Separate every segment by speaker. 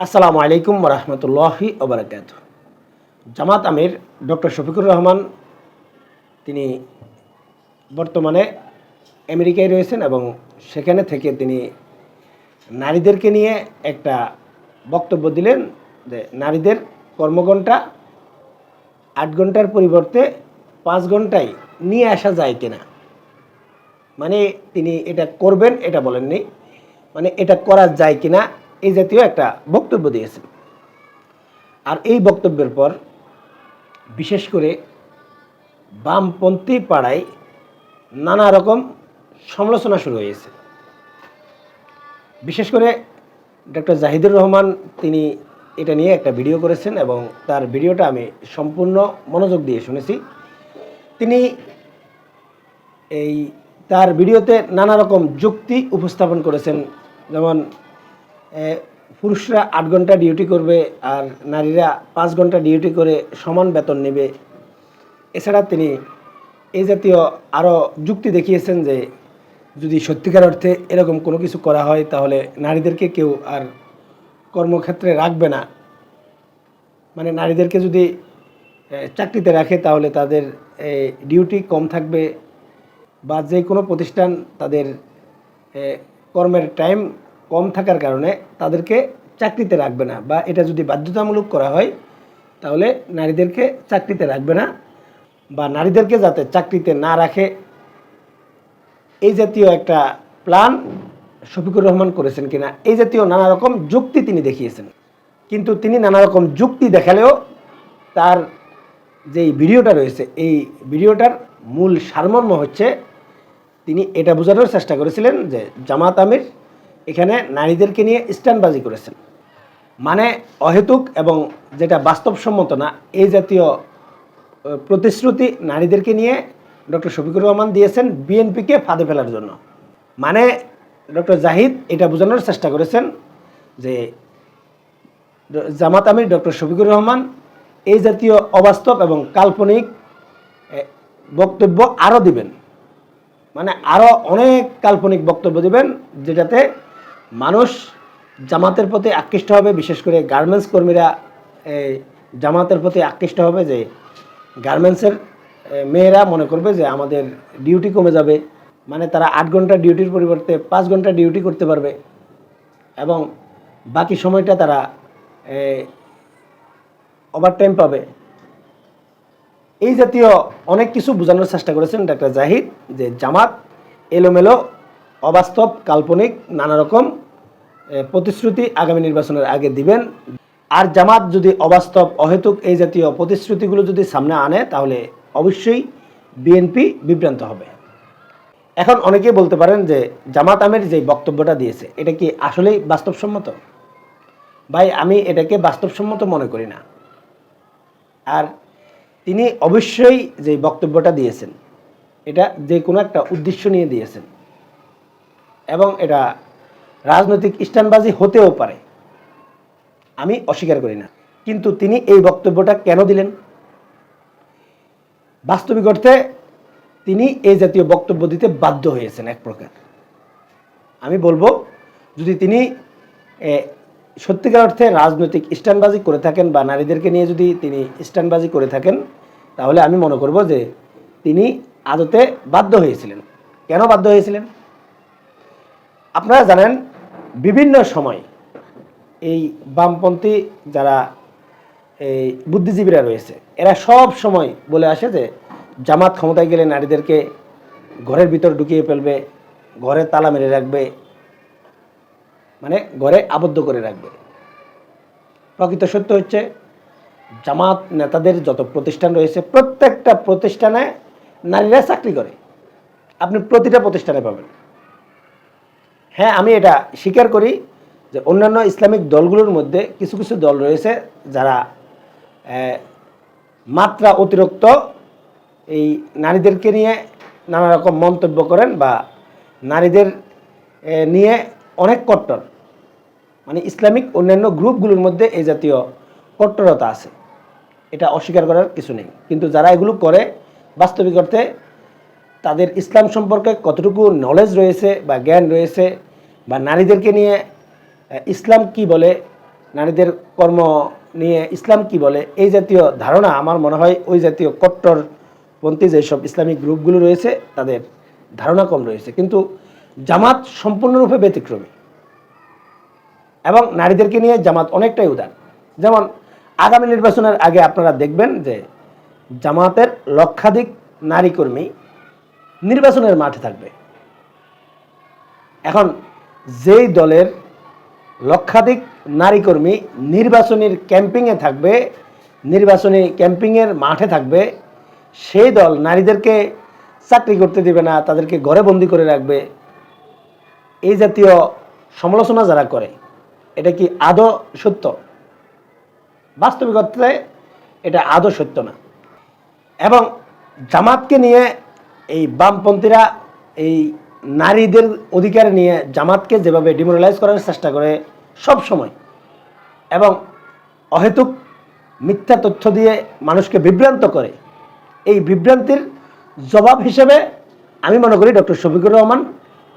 Speaker 1: আসসালামু আলাইকুম রহমতুল্লাহি ওবরাকাত জামাত আমির ডক্টর শফিকুর রহমান, তিনি বর্তমানে আমেরিকায় রয়েছেন এবং সেখানে থেকে তিনি নারীদেরকে নিয়ে একটা বক্তব্য দিলেন যে নারীদের কর্মঘণ্টা আট ঘণ্টার পরিবর্তে পাঁচ ঘন্টায় নিয়ে আসা যায় কিনা। মানে তিনি এটা করবেন, এটা বলেননি। মানে এটা করা যায় কিনা এই জাতীয় একটা বক্তব্য দিয়েছেন। আর এই বক্তব্যের পর বিশেষ করে বামপন্থী পাড়ায় নানা রকম সমালোচনা শুরু হয়েছে। বিশেষ করে ডক্টর জাহিদুর রহমান, তিনি এটা নিয়ে একটা ভিডিও করেছেন এবং তার ভিডিওটা আমি সম্পূর্ণ মনোযোগ দিয়ে শুনেছি। তিনি এই তার ভিডিওতে নানা রকম যুক্তি উপস্থাপন করেছেন, যেমন পুরুষরা আট ঘণ্টা ডিউটি করবে আর নারীরা পাঁচ ঘণ্টা ডিউটি করে সমান বেতন নেবে। এছাড়া তিনি এই জাতীয় আরও যুক্তি দেখিয়েছেন যে, যদি সত্যিকার অর্থে এরকম কোনো কিছু করা হয়, তাহলে নারীদেরকে কেউ আর কর্মক্ষেত্রে রাখবে না। মানে নারীদেরকে যদি চাকরিতে রাখে, তাহলে তাদের ডিউটি কম থাকবে বা যে কোনো প্রতিষ্ঠান তাদের কর্মের টাইম কম থাকার কারণে তাদেরকে চাকরিতে রাখবে না বা এটা যদি বাধ্যতামূলক করা হয়, তাহলে নারীদেরকে চাকরিতে রাখবে না বা নারীদেরকে যাতে চাকরিতে না রাখে। এই জাতীয় একটা প্ল্যান শফিকুর রহমান করেছেন কিনা, এই জাতীয় নানা রকম যুক্তি তিনি দেখিয়েছেন। কিন্তু তিনি নানা রকম যুক্তি দেখালেও তার যেই ভিডিওটা রয়েছে, এই ভিডিওটার মূল সারমর্ম হচ্ছে তিনি এটা বোঝানোর চেষ্টা করেছিলেন যে জামাত আমির এখানে নারীদেরকে নিয়ে স্ট্যান্ডবাজি করেছেন। মানে অহেতুক এবং যেটা বাস্তবসম্মত না, এই জাতীয় প্রতিশ্রুতি নারীদেরকে নিয়ে ডক্টর শফিকুর রহমান দিয়েছেন বিএনপিকে ফাঁদে ফেলার জন্য। মানে ডক্টর জাহিদ এটা বোঝানোর চেষ্টা করেছেন যে জামাত আমির, ডক্টর শফিকুর রহমান এই জাতীয় অবাস্তব এবং কাল্পনিক বক্তব্য আরও দিবেন। মানে আরও অনেক কাল্পনিক বক্তব্য দিবেন যেটাতে মানুষ জামাতের প্রতি আকৃষ্ট হবে, বিশেষ করে গার্মেন্টস কর্মীরা এই জামাতের প্রতি আকৃষ্ট হবে যে গার্মেন্টসের মেয়েরা মনে করবে যে আমাদের ডিউটি কমে যাবে। মানে তারা আট ঘণ্টা ডিউটির পরিবর্তে পাঁচ ঘণ্টা ডিউটি করতে পারবে এবং বাকি সময়টা তারা ওভারটাইম পাবে। এই জাতীয় অনেক কিছু বোঝানোর চেষ্টা করেছেন ডাক্তার জাহিদ যে জামাত এলোমেলো অবাস্তব, কাল্পনিক নানা রকম প্রতিশ্রুতি আগামী নির্বাচনের আগে দিবেন। আর জামাত যদি অবাস্তব, অহেতুক এই জাতীয় প্রতিশ্রুতিগুলো যদি সামনে আনে, তাহলে অবশ্যই বিএনপি বিভ্রান্ত হবে। এখন অনেকেই বলতে পারেন যে, জামাত আমের যে বক্তব্যটা দিয়েছে, এটা কি আসলেই বাস্তবসম্মত? ভাই, আমি এটাকে বাস্তবসম্মত মনে করি না। আর তিনি অবশ্যই যে বক্তব্যটা দিয়েছেন, এটা যে কোনো একটা উদ্দেশ্য নিয়ে দিয়েছেন। এবং এটা রাজনৈতিক স্ট্যান্ডবাজি হতেও পারে। আমি অস্বীকার করি না। কিন্তু তিনি এই বক্তব্যটা কেন দিলেন? বাস্তবিক অর্থে তিনি এই জাতীয় বক্তব্য দিতে বাধ্য হয়েছেন এক প্রকার। আমি বলব, যদি তিনি সত্যিকার অর্থে রাজনৈতিক স্ট্যান্ডবাজি করে থাকেন বা নারীদেরকে নিয়ে যদি তিনি স্ট্যান্ডবাজি করে থাকেন, তাহলে আমি মনে করব যে তিনি আদতে বাধ্য হয়েছিলেন। কেন বাধ্য হয়েছিলেন? আপনারা জানেন, বিভিন্ন সময় এই বামপন্থী যারা এই বুদ্ধিজীবীরা রয়েছে, এরা সব সময় বলে আসে যে, জামাত ক্ষমতায় গেলে নারীদেরকে ঘরের ভিতর ঢুকিয়ে ফেলবে, ঘরে তালা মেরে রাখবে মানে ঘরে আবদ্ধ করে রাখবে। প্রকৃত সত্য হচ্ছে, জামাত নেতাদের যত প্রতিষ্ঠান রয়েছে, প্রত্যেকটা প্রতিষ্ঠানে নারীরা চাকরি করে। আপনি প্রতিটা প্রতিষ্ঠানে পাবেন। হ্যাঁ আমি এটা স্বীকার করি যে অন্যান্য ইসলামিক দলগুলোর মধ্যে কিছু কিছু দল রয়েছে যারা মাত্রা অতিরিক্ত এই নারীদেরকে নিয়ে নানা রকম মন্তব্য করেন বা নারীদের নিয়ে অনেক কট্টর। মানে ইসলামিক অন্যান্য গ্রুপগুলোর মধ্যে এই জাতীয় কট্টরতা আছে। এটা অস্বীকার করার কিছু নেই। কিন্তু যারা এগুলো করে, বাস্তবিক অর্থে তাদের ইসলাম সম্পর্কে কতটুকু নলেজ রয়েছে বা জ্ঞান রয়েছে বা নারীদেরকে নিয়ে ইসলাম কি বলে, নারীদের কর্ম নিয়ে ইসলাম কি বলে, এই জাতীয় ধারণা আমার মনে হয় ওই জাতীয় কট্টরপন্থী যেসব ইসলামিক গ্রুপগুলো রয়েছে, তাদের ধারণা কম রয়েছে। কিন্তু জামাত সম্পূর্ণরূপে ব্যতিক্রমী। এবং নারীদেরকে নিয়ে জামাত অনেকটাই উদার। যেমন আগামী নির্বাচনের আগে আপনারা দেখবেন যে জামাতের লক্ষাধিক নারী কর্মী নির্বাচনের মাঠে থাকবে। এখন যেই দলের লক্ষাধিক নারী কর্মী নির্বাচনের ক্যাম্পিংয়ে থাকবে, নির্বাচনী ক্যাম্পিংয়ের মাঠে থাকবে, সেই দল নারীদেরকে চাকরি করতে দেবে না, তাদেরকে ঘরে বন্দি করে রাখবে, এই জাতীয় সমালোচনা যারা করে, এটা কি আদৌ সত্য? বাস্তবিকতায় এটা আদৌ সত্য না। এবং জামাতকে নিয়ে এই বামপন্থীরা এই নারীদের অধিকার নিয়ে জামাতকে যেভাবে ডিমোরালাইজ করার চেষ্টা করে সব সময়, এবং অহেতুক মিথ্যা তথ্য দিয়ে মানুষকে বিভ্রান্ত করে, এই বিভ্রান্তির জবাব হিসেবে আমি মনে করি ডক্টর শফিকুর রহমান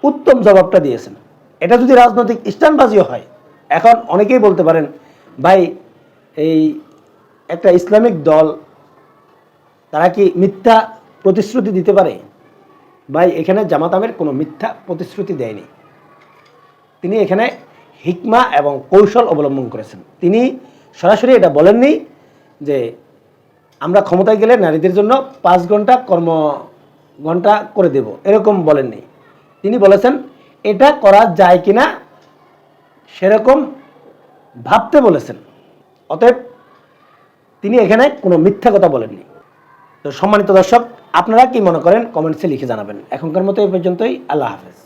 Speaker 1: উত্তম জবাবটা দিয়েছেন। এটা যদি রাজনৈতিক স্ট্যান্ডবাজিও হয়, এখন অনেকেই বলতে পারেন, ভাই, এই একটা ইসলামিক দল, তারা কি মিথ্যা প্রতিশ্রুতি দিতে পারে? ভাই, এখানে জামাত আমের কোনো মিথ্যা প্রতিশ্রুতি দেয়নি। তিনি এখানে হিকমা এবং কৌশল অবলম্বন করেছেন। তিনি সরাসরি এটা বলেননি যে আমরা ক্ষমতায় গেলে নারীদের জন্য পাঁচ ঘণ্টা কর্ম ঘণ্টা করে দেব। এরকম বলেননি। তিনি বলেছেন, এটা করা যায় কিনা? সেরকম ভাবতে বলেছেন। অতএব তিনি এখানে কোনো মিথ্যা কথা বলেননি। তো সম্মানিত দর্শক আপনারা কি মনে করেন? কমেন্টসে লিখে জানাবেন। এখনকার মতো এই পর্যন্তই আল্লাহ হাফেজ।